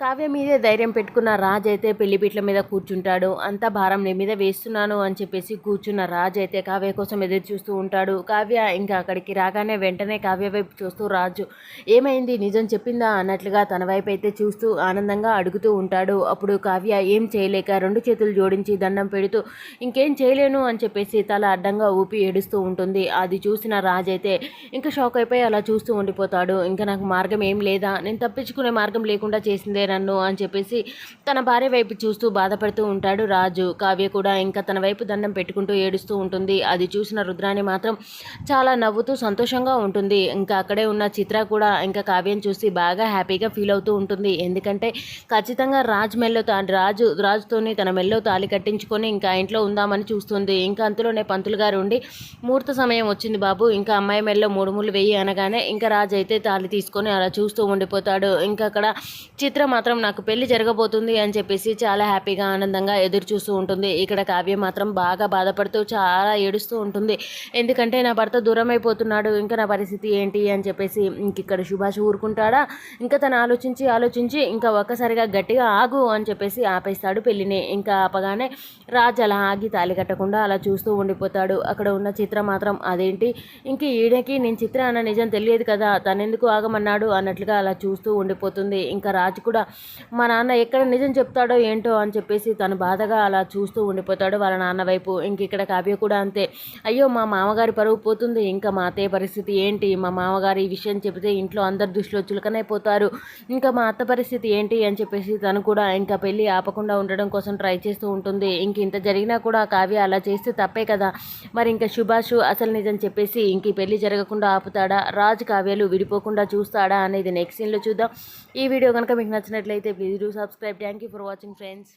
కావ్య మీదే ధైర్యం పెట్టుకున్న రాజ్ అయితే పెళ్ళిపీట్ల మీద కూర్చుంటాడు. అంతా భారం నీ మీద వేస్తున్నాను అని చెప్పేసి కూర్చున్న రాజ్ అయితే కావ్య కోసం ఎదురు చూస్తూ ఉంటాడు. కావ్య ఇంకా అక్కడికి రాగానే వెంటనే కావ్య వైపు చూస్తూ రాజు ఏమైంది? నిజం చెప్పిందా? అన్నట్లుగా తన వైపు అయితే చూస్తూ ఆనందంగా అడుగుతూ ఉంటాడు. అప్పుడు కావ్య ఏం చేయలేక రెండు చేతులు జోడించి దండం పెడుతూ ఇంకేం చేయలేను? అని చెప్పేసి తల అడ్డంగా ఊపి ఏడుస్తూ ఉంటుంది. అది చూసిన రాజ్ అయితే ఇంకా షాక్ అయిపోయి అలా చూస్తూ ఉండిపోతాడు. ఇంకా నాకు మార్గం ఏం లేదా? నేను తప్పించుకునే మార్గం లేకుండా చేసిందే నన్ను అని చెప్పేసి తన భార్య వైపు చూస్తూ బాధపడుతూ ఉంటాడు రాజు. కావ్య కూడా ఇంకా తన వైపు దండం పెట్టుకుంటూ ఏడుస్తూ ఉంటుంది. అది చూసిన రుద్రాని మాత్రం చాలా నవ్వుతూ సంతోషంగా ఉంటుంది. ఇంకా అక్కడే ఉన్న చిత్ర కూడా ఇంకా కావ్యం చూసి బాగా హ్యాపీగా ఫీల్ అవుతూ ఉంటుంది. ఎందుకంటే ఖచ్చితంగా రాజ్ మెల్లో రాజు రాజుతోని తన మెల్లో తాలి కట్టించుకొని ఇంకా ఇంట్లో ఉందామని చూస్తుంది. ఇంకా అంతలోనే పంతులు గారు ఉండి ముహూర్త సమయం వచ్చింది బాబు ఇంకా అమ్మాయి మెల్లో మూడు ముళ్ళు వెయ్యి అనగానే ఇంకా రాజు అయితే తాలి తీసుకొని అలా చూస్తూ ఉండిపోతాడు. ఇంకా అక్కడ చిత్ర మాత్రం నాకు పెళ్ళి జరగబోతుంది అని చెప్పేసి చాలా హ్యాపీగా ఆనందంగా ఎదురు చూస్తూ ఉంటుంది. ఇక్కడ కావ్య మాత్రం బాగా బాధపడుతూ చాలా ఏడుస్తూ ఉంటుంది. ఎందుకంటే నా భర్త దూరం అయిపోతున్నాడు ఇంకా నా పరిస్థితి ఏంటి అని చెప్పేసి ఇంక ఇక్కడ సుభాష్ ఊరుకుంటాడా? ఇంకా తను ఆలోచించి ఆలోచించి ఇంకా ఒక్కసారిగా గట్టిగా ఆగు అని చెప్పేసి ఆపేస్తాడు పెళ్ళిని ఇంకా ఆపగానే రాజు అలా ఆగి తాలి కట్టకుండా అలా చూస్తూ ఉండిపోతాడు. అక్కడ ఉన్న చిత్ర మాత్రం అదేంటి? ఇంక ఈయనకి నేను చిత్ర అన్న నిజం తెలియదు కదా తనెందుకు ఆగమన్నాడు అన్నట్లుగా అలా చూస్తూ ఉండిపోతుంది. ఇంకా రాజు కూడా మా నాన్న ఎక్కడ నిజం చెప్తాడో ఏంటో అని చెప్పేసి తను బాధగా అలా చూస్తూ ఉండిపోతాడు వాళ్ళ నాన్న వైపు. ఇంక ఇక్కడ కావ్య కూడా అంతే. అయ్యో మా మామగారి పరువు పోతుంది. ఇంకా మా అత్తయ్య పరిస్థితి ఏంటి? మా మామగారు ఈ విషయం చెబితే ఇంట్లో అందరు దృష్టిలో చులకనైపోతారు. ఇంకా మా అత్త పరిస్థితి ఏంటి అని చెప్పేసి తను కూడా ఇంకా పెళ్ళి ఆపకుండా ఉండడం కోసం ట్రై చేస్తూ ఉంటుంది. ఇంక ఇంత జరిగినా కూడా కావ్య అలా చేస్తే తప్పే కదా? మరి ఇంకా సుభాష్ అసలు నిజం చెప్పేసి ఇంక పెళ్ళి పెళ్ళి జరగకుండా ఆపుతాడా? రాజు కావ్యాలు విడిపోకుండా చూస్తాడా అనేది నెక్స్ట్ సీన్లో చూద్దాం. ఈ వీడియో కనుక మీకు నచ్చిన నచ్చినట్లయితే please do subscribe thank you for watching friends